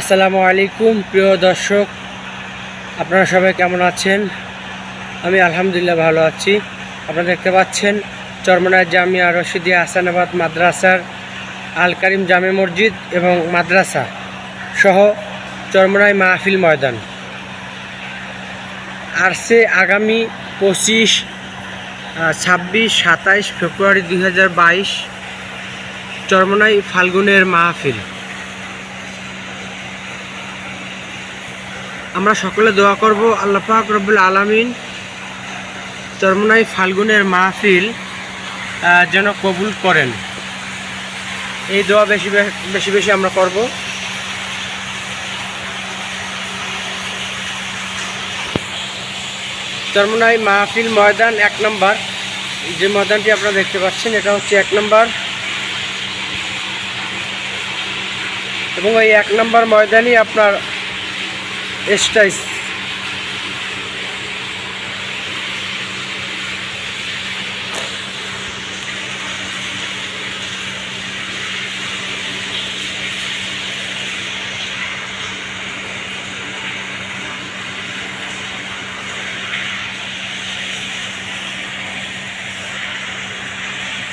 আসসালামু আলাইকুম, প্রিয় দর্শক। আপনারা সবাই কেমন আছেন? আমি আলহামদুলিল্লাহ ভালো আছি। আপনারা দেখতে পাচ্ছেন, চরমনায় জামিয়া রশিদিয়া হাসানাবাদ মাদ্রাসার আল কারিম জামে মসজিদ এবং মাদ্রাসা সহ চরমনায় মাহফিল ময়দান। আর সে আগামী পঁচিশ ছাব্বিশ, সাতাইশ ফেব্রুয়ারি দুই হাজার বাইশ চরমনাই ফাল্গুনের মাহফিল। আমরা সকলে দোয়া করব, আল্লাহ পাক রব্বুল আলামিন চরমনাই ফাল্গুনের মাহফিল যেন কবুল করেন। এই দোয়া বেশি বেশি বেশি আমরা করব। চরমনাই মাহফিল ময়দান এক নম্বর। যে ময়দানটি আপনারা দেখতে পাচ্ছেন, এটা হচ্ছে এক নম্বর। এবং এই এক নম্বর ময়দানই আপনার এস্টাইস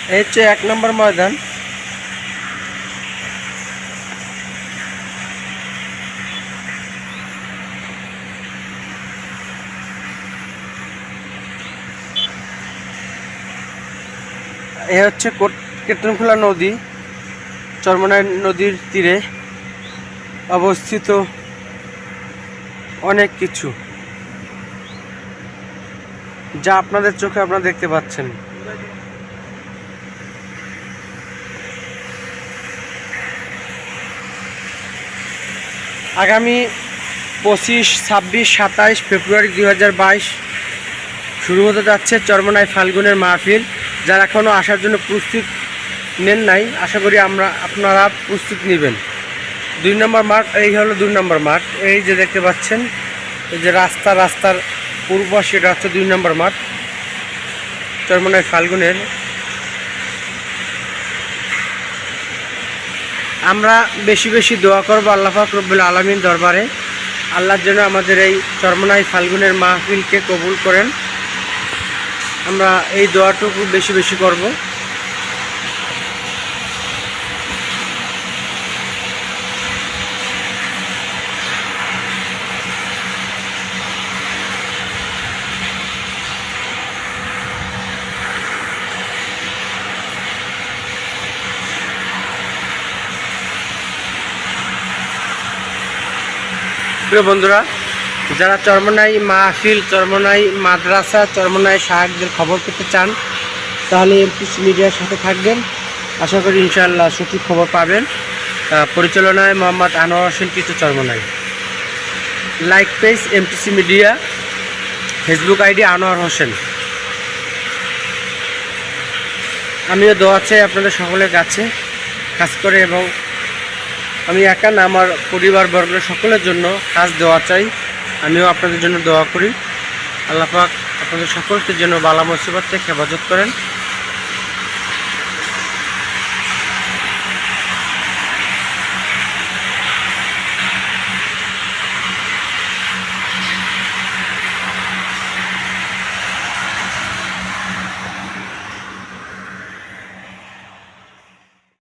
এই হচ্ছে এক নম্বর ময়দান এ হচ্ছে কেতনখোলা নদী চরমনাই নদীর তীরে অবস্থিত অনেক কিছু যা আপনাদের চোখে আপনারা দেখতে পাচ্ছেন। আগামী পঁচিশ, ছাব্বিশ, সাতাইশ ফেব্রুয়ারি দুই হাজার বাইশ শুরু হতে যাচ্ছে চরমনাই ফাল্গুনের মাহফিল। যারা এখনও আসার জন্য প্রস্তুত নেন নাই, আশা করি আমরা আপনারা প্রস্তুত নেবেন। দুই নম্বর মাঠ, এই হলো দুই নম্বর মাঠ। এই যে দেখতে পাচ্ছেন, এই যে রাস্তা, রাস্তার পূর্ব সেটা হচ্ছে দুই নম্বর মাঠ। চরমনাই ফাল্গুনের। আমরা বেশি বেশি দোয়া করব আল্লাহ রব্বুল আলমীর দরবারে। আল্লাহর জন্য আমাদের এই চরমনাই ফাল্গুনের মাহফিলকে কবুল করেন। আমরা এই দোয়াটুকু বেশি বেশি করব। প্রিয় বন্ধুরা যারা চরমনাই মাহফিল, চরমনাই মাদ্রাসা, চরমনাই সাহায্যের খবর পেতে চান, তাহলে এমপিসি মিডিয়ার সাথে থাকবেন। আশা করি ইনশাআল্লাহ সঠিক খবর পাবেন। পরিচালনায় মোহাম্মদ আনোয়ার হোসেন কিছু Charmonai. Like page MTC media, Facebook ID Anwar Hossain. আমিও দোয়া চাই আপনাদের সকলের কাছে কাজ করে এবং আমি একা না, আমার পরিবারবর্গের সকলের জন্য কাজ দেওয়া চাই। আমিও আপনাদের জন্য দোয়া করি। আল্লাহ পাক আপনাদের সকলকে যেন বালা মুসিবত থেকে হেফাজত করেন।